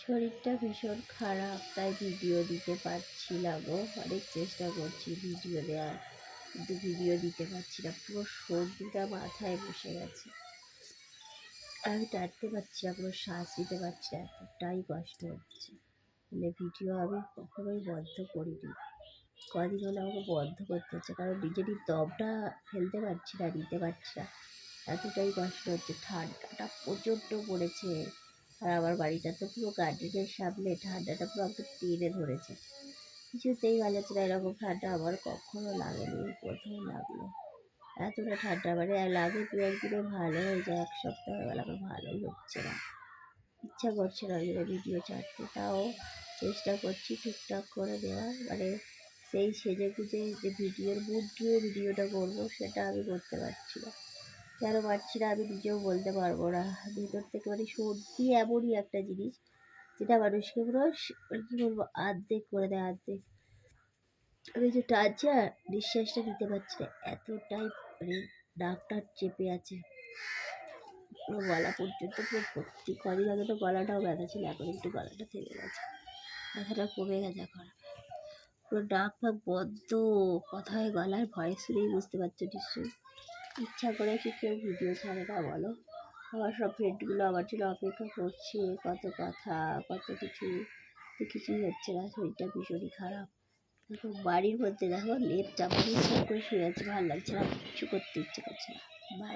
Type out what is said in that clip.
শরীরটা ভীষণ খারাপ, তাই ভিডিও দিতে পারছিলাম ও অনেক চেষ্টা করছি ভিডিও দেওয়ার কিন্তু ভিডিও দিতে পারছি না। পুরো সর্দিটা মাথায় বসে গেছে। আমি টানতে পারছি না, পুরো শ্বাস নিতে পারছি না, এতটাই কষ্ট হচ্ছে। মানে ভিডিও আমি কখনোই বন্ধ করিনি। কদিন হলে আমাকে বন্ধ করতে হচ্ছে, কারণ নিজেরই দমটা ফেলতে পারছি না, নিতে পারছি না। এতটাই কষ্ট হচ্ছে, ঠান্ডাটা প্রচণ্ড পড়েছে। আর আমার বাড়িটা তো পুরো গার্ডেনের সামনে, ঠান্ডাটা পুরো একদম টেনে ধরেছে। কিছুতেই ভালো না, এরকম ঠান্ডা আমার কখনো লাগেনি প্রথম লাগল। এতটা ঠান্ডা মানে লাগে দু একদিনে ভালো হয়ে যায়, এক সপ্তাহ হয়ে আমার ভালোই হচ্ছে না। ইচ্ছা করছে না ওই ভিডিও ছাড়তে, তাও চেষ্টা করছি ঠিকঠাক করে দেওয়ার মানে সেই সেজে গুজে যে ভিডিওর মুড দিয়ে ভিডিওটা করব, সেটা আমি করতে পারছি না। কেন পারছি না আমি নিজেও বলতে পারব না। ভিতর থেকে মানে সর্দি এমনই একটা জিনিস, যেটা মানুষকে পুরো মানে কী বলব, আর্ধেক করে দেয়, আর্ধেক। আমি যে টানছি আর নিঃশ্বাসটা নিতে পারছি না, এতটাই মানে নাকটা চেপে আছে। পুরো গলা পর্যন্ত, পুরো ভর্তি। কদিন আগে তো গলাটাও ব্যথা ছিল, এখন একটু গলাটা থেমে গেছে। ব্যথাটা কমে গেছে এখন। পুরো নাক ফাক বদ্ধ কথায় গলার ভয়েস শুনেই বুঝতে পারছ নিশ্চয়ই। ইচ্ছা করে কি কেউ ভিডিও ছাড়ে না বলো? আমার সব ফ্রেন্ডগুলো আমার জন্য অপেক্ষা করছে, কত কথা, কত কিছু। কিছুই হচ্ছে না, শরীরটা ভীষণই খারাপ। দেখো, বাড়ির মধ্যে দেখো, লেপ চাপা দিয়ে সব করে শুয়ে আছে, ভালো লাগছে না, কিছু করতে ইচ্ছে করছে না। বাড়ি